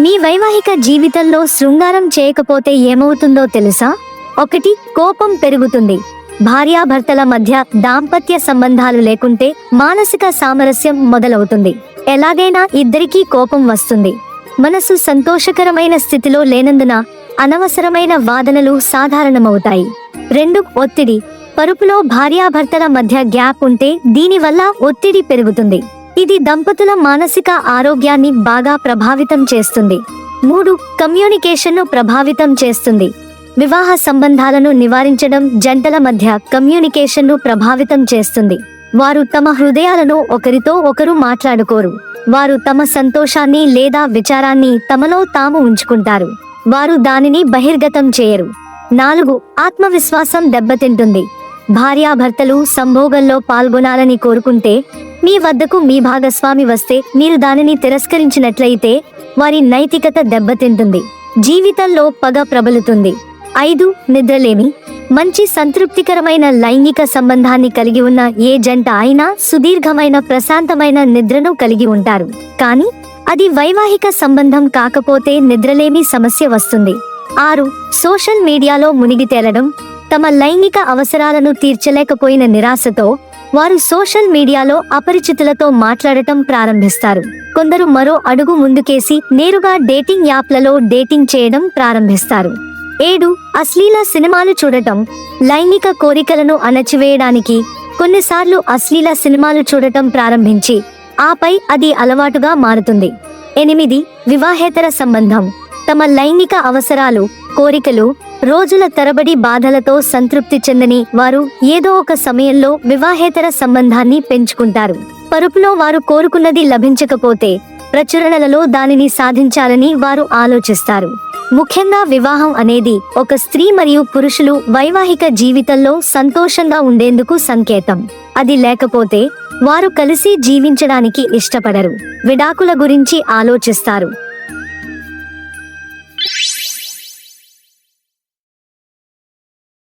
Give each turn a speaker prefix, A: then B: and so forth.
A: మీ వైవాహిక జీవితంలో శృంగారం చేయకపోతే ఏమవుతుందో తెలుసా? ఒకటి కోపం పెరుగుతుంది. భార్యాభర్తల మధ్య దాంపత్య సంబంధాలు లేకుంటే మానసిక సామరస్యం మొదలవుతుంది. ఎలాగైనా ఇద్దరికీ కోపం వస్తుంది. మనసు సంతోషకరమైన స్థితిలో లేనందున అనవసరమైన వాదనలు సాధారణమవుతాయి. రెండు ఒత్తిడి. పరుపులో భార్యాభర్తల మధ్య గ్యాప్ ఉంటే దీనివల్ల ఒత్తిడి పెరుగుతుంది. ఇది దంపతుల మానసిక ఆరోగ్యాన్ని బాగా ప్రభావితం చేస్తుంది. మూడు కమ్యూనికేషన్ను ప్రభావితం చేస్తుంది. వివాహ సంబంధాలను నివారించడం జంటల మధ్య కమ్యూనికేషన్ను ప్రభావితం చేస్తుంది. వారు తమ హృదయాలను ఒకరితో ఒకరు మాట్లాడుకోరు. వారు తమ సంతోషాన్ని లేదా విచారాన్ని తమలో తాము ఉంచుకుంటారు. వారు దానిని బహిర్గతం చేయరు. నాలుగు ఆత్మవిశ్వాసం దెబ్బతింటుంది. భార్యాభర్తలు సంభోగంలో పాల్గొనాలని కోరుకుంటే మీ వద్దకు మీ భాగస్వామి వస్తే మీరు దానిని తిరస్కరించినట్లయితే వారి నైతికత దెబ్బతింటుంది. జీవితంలో పగ ప్రబలుతుంది. ఐదు నిద్రలేమి. మంచి సంతృప్తికరమైన లైంగిక సంబంధాన్ని కలిగి ఉన్న ఏ జంట అయినా సుదీర్ఘమైన ప్రశాంతమైన నిద్రను కలిగి ఉంటారు. కానీ అది వైవాహిక సంబంధం కాకపోతే నిద్రలేమి సమస్య వస్తుంది. ఆరు సోషల్ మీడియాలో మునిగి తేలడం తమ లైంగిక అవసరాలను తీర్చలేకపోయిన నిరాశతో వారు సోషల్ మీడియాలో అపరిచితులతో మాట్లాడటం ప్రారంభిస్తారు. కొందరు మరో అడుగు ముందుకేసి నేరుగా డేటింగ్ యాప్లలో డేటింగ్ చేయడం ప్రారంభిస్తారు. ఏడు అశ్లీల సినిమాలు చూడటం. లైంగిక కోరికలను అణచివేయడానికి కొన్నిసార్లు అశ్లీల సినిమాలు చూడటం ప్రారంభించి ఆపై అది అలవాటుగా మారుతుంది. ఎనిమిది వివాహేతర సంబంధం. తమ లైంగిక అవసరాలు కోరికలు రోజుల తరబడి బాధలతో సంతృప్తి చెందని వారు ఏదో ఒక సమయంలో వివాహేతర సంబంధాన్ని పెంచుకుంటారు. పరుపులో వారు కోరుకున్నది లభించకపోతే ప్రచురణలలో దానిని సాధించాలని వారు ఆలోచిస్తారు. ముఖ్యంగా వివాహం అనేది ఒక స్త్రీ మరియు పురుషులు వైవాహిక జీవితంలో సంతోషంగా ఉండేందుకు సంకేతం. అది లేకపోతే వారు కలిసి జీవించడానికి ఇష్టపడరు. విడాకుల గురించి ఆలోచిస్తారు.